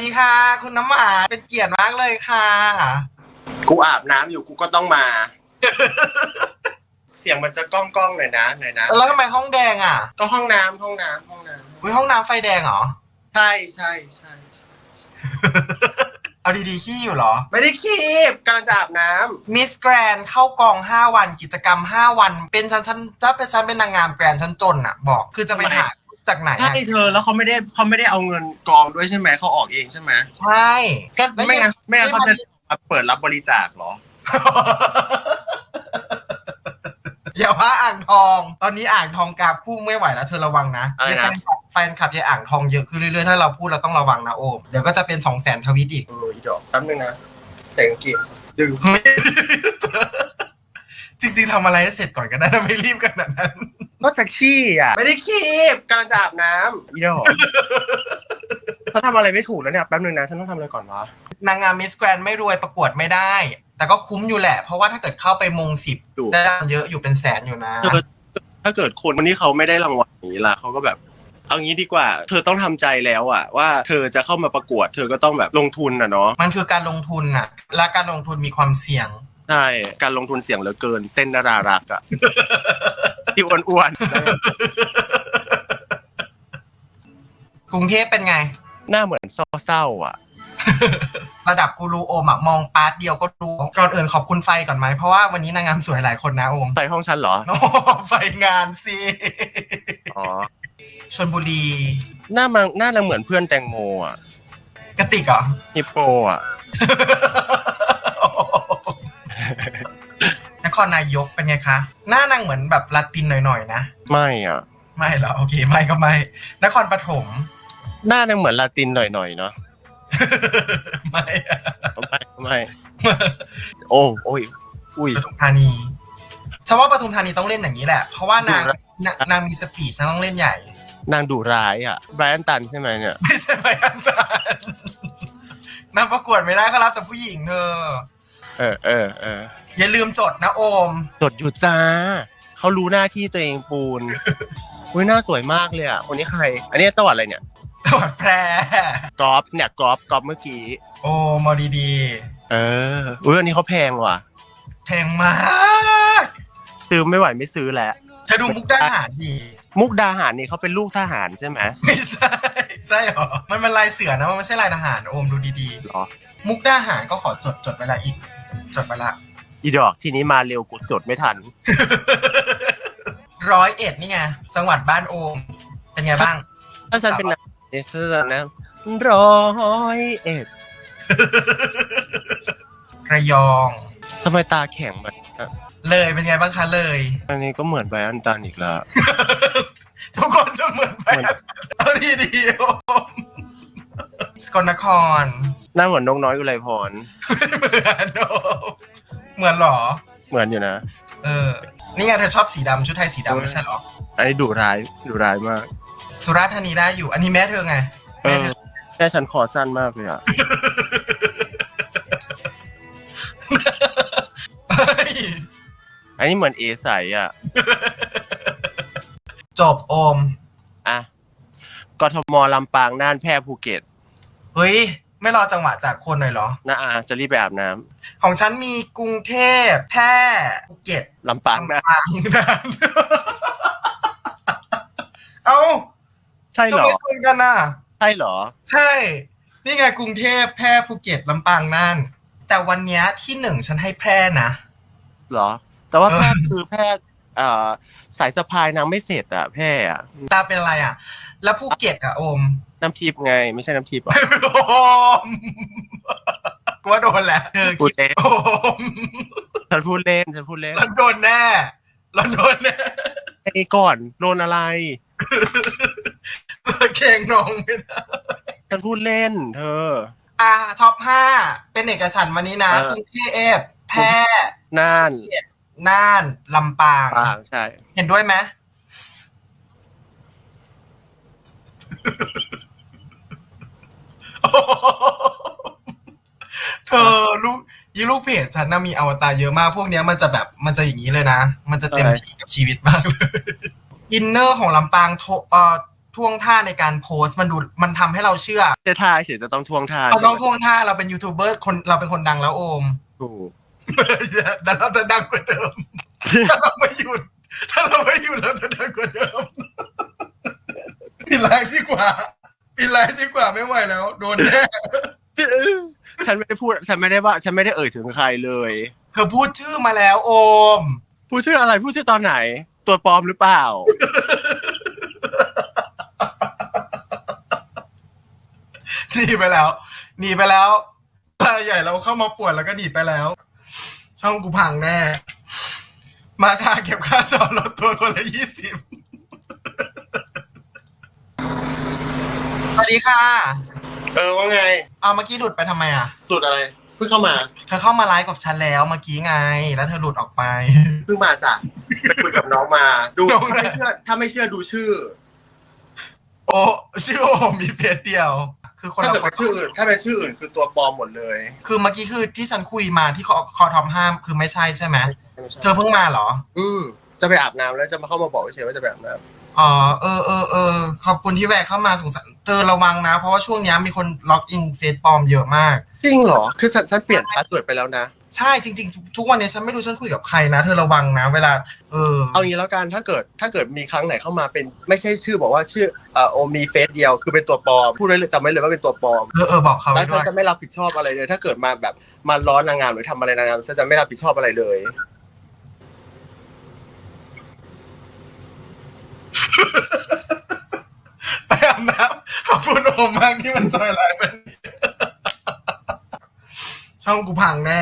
ดีค่ะ คุณน้ำหวานเป็นเกียรติมากเลยค่ะ กูอาบน้ำอยู่กูก็ต้องมา เสียงมันจะก้องก้องๆหน่อยนะหน่อยนะ แล้วทำไมห้องแดงอะก็ห้องน้ำห้องน้ำห้องน้อุ้ยห้องน้ำไฟแดงเหรอำใช่ใช่ใช่ใช่ใช่เอาดีๆ ขี้อยู่เหรอ ไม่ได้คีบกำลังจะอาบน้มิสแกรนเข้ากอง 5 วันกิจกรรม 5 วัน เป็นฉันฉันถ้าเป็นฉันเป็นนางงามแกรนฉันจนอะ บอกคือจะไปหา จากไหนำใช่อะเธอแล้วเขาไม่ได้เขาไม่ได้เอาเงินกองด้วยใช่ไหมเขาออกเองใช่ไหมใช่ก็แล้วไม่งั้นยังไม่งั้นไม่เขามาจะมาเปิดรับบริจาคเหรอ อย่าว่าอ่างทอง ตอนนี้อ่างทองกราบพุ่งไม่ไหวแล้วเธอระวังนะอะไรนะแฟนคลับแฟนคลับยายอ่างทองเยอะขึ้นเรื่อยๆถ้าเราพูดเราต้องระวังนะโอมเดี๋ยวก็จะเป็น2 0 0 0 0 0ทวิตอีกเอออีดอกแป๊บนึงนะเสียงกินดึงจริงๆทำอะไรให้เสร็จก่อนก็ได้นะไม่รีบขนาดนั้น ก็จะขี้อะไม่ได้คีบกำลังจะอาบน้ำอีดอกเขาทำอะไรไม่ถูกแล้วเนี่ยแป๊บนึงนะฉันต้องทำอะไรก่อนวะนางงามมิสแกรนไม่รวยประกวดไม่ได้ แต่ก็คุ้มอยู่แหละ เพราะว่าถ้าเกิดเข้าไปมงสิบถูก ได้ตังค์เยอะอยู่เป็นแสนอยู่นะเธอถ้าเกิดคนคนที่เขาไม่ได้รางวัลอย่างนี้ล่ะเขาก็แบบ เอางี้ดีกว่า เธอต้องทำใจแล้วอะว่าเธอจะเข้ามาประกวด เธอก็ต้องแบบลงทุนอะเนาะมันคือการลงทุนน่ะ และการลงทุนมีความเสี่ยง ใช่การลงทุนเสี่ยงเหลือเกิน เต้นนารารักอะ ที่อ้วนกรุงเทพเป็นไง ๆ หน้าเหมือนเศร้าๆอะระดับกูรูโอมอะมองปาร์ตเดียวก็รู้ก่อนอื่นขอบคุณไฟก่อนไหมเพราะว่าวันนี้นางงามสวยหลายคนนะโอมใส่ห้องฉันเหรอ โอ้ไฟงานสิอ๋อ ชนบุรีหน้ามันหน้าเราเหมือนเพื่อนแตงโมอะกระติกเหรอฮิปโปอะ รนายกเป็นไงคะ หน้านางเหมือนแบบลาตินหน่อยๆนะ ไม่อะไม่เหรอโอเคไม่ก็ไม่ นครปฐม หน้านางเหมือนลาตินหน่อยๆเนาะไม่อะไม่ไม่โอ้โอ้ยอุ้ย ปทุมธานีฉันว่าปทุมธานีต้องเล่นอย่างนี้แหละ เพราะว่านางดูนะนางนางมีสปีชนางต้องเล่นใหญ่ นางดุร้ายอะไบรอันตันใช่ไหมเนี่ย ไม่ใช่ไบอันตันนางประกวดไม่ได้เขารับแต่ผู้หญิงเธอ เออเออเอออย่าลืมจดนะโอม จดอยู่จ้า เขารู้หน้าที่ตัวเองปูนอุ้ยหน้าสวยมากเลยอะคนนี้ใคร อันนี้จังหวัดอะไรเนี่ยจังหวัดแพร่กอล์ฟเนี่ยกอล์ฟกอล์ฟเมื่อกี้ โอ้มอดีดีเอออุ้ยอันนี้เขาแพงว่ะๆแพงมากซื้อไม่ไหวไม่ซื้อแล้วเธอดูมุกดาหารดี มุกดาหารนี่เขาเป็นลูกทหารใช่ไหมไม่ใช่ ใช่เหรอ มันเป็นลายเสือนะ มันไม่ใช่ลายทหารโอมดูดีหรอ ๆ มุกดาหารก็ขอจดจดเวลาอีก จดเวลาอีดอกทีนี้มาเร็วกูจดไม่ทัน ร้อยเอ็ดนี่ไง จังหวัดบ้านโอม เป็นไงบ้าง ถ้าฉันเป็นนายเอเซอร์นะร้อยเอ็ดระยอง ทำไมตาแข็งแบบนั้นเลยเป็นไงบ้างคะเลย อันนี้ก็เหมือนไบรอันตันอีกแล้ว ทุกคนจะเหมือนไปเหมือนเอาดีๆโอมสกลนคร หน้าเหมือนนกน้อยอุไรพร เหมือนโอมเหมือนเหรอ เหมือนอยู่นะ เออ นี่ไงเธอชอบสีดำชุดไทยสีดำไม่ใช่เหรอ อันนี้ดุร้ายดุร้ายมาก สุราษฎร์ธานีได้อยู่ อันนี้แม่เธอไง เอแม่อ เธอแค่ฉันคอสั้นมากเลยอะ เฮ้ยอันนี้เหมือนเอใสอะ จบโอม อะกทมลำปางน่านแพร่ภูเก็ตเฮ้ย ไม่รอจังหวะจากคนหน่อยเหรอ นะอาจะรีบไปอาบน้ำของฉันมีกรุงเทพแพร่ภูเก็ตลำปางนะลำปางนะเอ้าใช่เหรอ ทำไมชนกันน่ะ ใช่เหรอ ใช่ นี่ไงกรุงเทพแพร่ภูเก็ตลำปางน่าน แต่วันเนี้ยที่หนึ่งฉันให้แพร่นะ เหรอ แต่ว่าเออแพทย์คือแพทย์เอ่อ สายสะพายนางไม่เสร็จอะแพร่อะตาเป็นอะไรอะ แล้วภูเก็ตอะโอมน้ำทิพย์ไง ไม่ใช่น้ำทิพย์เหรอโอมกูว่าโดนแล้วเธอพูดคิดเล่นโอมฉันพูดเล่นฉันพูดเล่นเราโดนแน่เราโดนแน่ไอ้ก่อนโดนอะไร เก่งน้องไม่ได้ฉันพูดเล่น เธอ อะท็อปห้าเป็นเอกสารวันนี้นะเออ กรุงเทพแพร่ น่าน น่านลำปาง ปางใช่ เห็นด้วยไหม เธอลูกยี่ลูกเพจฉันน่ะมีอวตารเยอะมาก พวกเนี้ยมันจะแบบมันจะอย่างนี้เลยนะ มันจะเต็มอะไรที่กับชีวิตมากเลย อินเนอร์ของลำปางโทเอ่อท่วงท่าในการโพสต์มันดูมันทำให้เราเชื่อจะทายเฉยจะต้องทวงทายเราต้องท่วงท่าเราเป็นยูทูบเบอร์คนเราเป็นคนดังแล้วโอม ถูก แต่เราจะดังกว่าเดิม ถ้าเราไม่หยุด ถ้าเราไม่หยุดเราจะดังกว่าเดิมปิดไลฟ์ดีกว่าปิดไลฟ์ดีกว่าไม่ไหวแล้ว โดนแน่ฉันไม่ได้พูด ฉันไม่ได้ว่า ฉันไม่ได้เอ่ยถึงใครเลยเธอพูดชื่อมาแล้ว โอม พูดชื่ออะไรพูดชื่อตอนไหน ตัวปลอมหรือเปล่า หนีไปแล้ว หนีไปแล้วรายใหญ่เราเข้ามาป่วนแล้วก็หนีไปแล้ว ช่องกูพังแน่ มาค่าเก็บค่าจอดรถตัวคนละยี่สิบสวัสดีค่ะเออว่าไงเอาเมื่อกี้หลุดไปทำไมอะ สุดอะไรเพิ่งเข้ามาเธอเข้ามาไลฟ์กับฉันแล้วเมื่อกี้ไง แล้วเธอหลุดออกไป เพิ่งมาจ้ะไปคุยกับน้องมา ดูน้อง ถ้าไม่เชื่อถ้าไม่เชื่อดูชื่อ โอ้ชื่อโอมีเพจเดียว คือคนถ้าละเป็นคนชื่ออื่นถ้าเป็นชื่ออื่นคือตัวปลอมหมดเลยคือเมื่อกี้คือที่ฉันคุยมาที่คอคอทอมห้ามคือไม่ใช่ใช่ไหมเธอเพิ่งมาเหรอ อืมจะไปอาบน้ำแล้วจะมาเข้ามาบอกเฉยๆว่าจะไปอาบน้อ๋อเออเออเออขอบคุณที่แวะเข้ามาสงสารเธอระวังนะ เพราะว่าช่วงเนี้ยมีคนล็อกอินเฟซปลอมเยอะมากำจริงเหรอคือฉันฉันเปลี่ยนพาสเวิร์ดไปแล้วนะ ใช่จริงๆ ทุกวันนี้ฉันไม่รู้ฉันคุยกับใครนะ เธอระวังนะ เวลา เออ เอางี้แล้วกันถ้าเกิดถ้าเกิดมีครั้งไหนเข้ามาเป็นไม่ใช่ชื่อบอกว่าชื่อเอ่อโอมีเฟซเดียวคือเป็นตัวปลอมพูดไว้เลยจำไว้เลยว่าเป็นตัวปลอมเออเออบอกเขาแล้ไว้วด้ฉัวนยจะไม่รับผิดชอบอะไรเลย ถ้าเกิดมาแบบมาล้อนางงามหรือทำอะไรนางงามฉันจะไม่รับผิดชอบอะไรเลย ไปอาบน้ำขอบคุณโอมมากที่มันจอยไลฟ์เป็นช่องกูพังแน่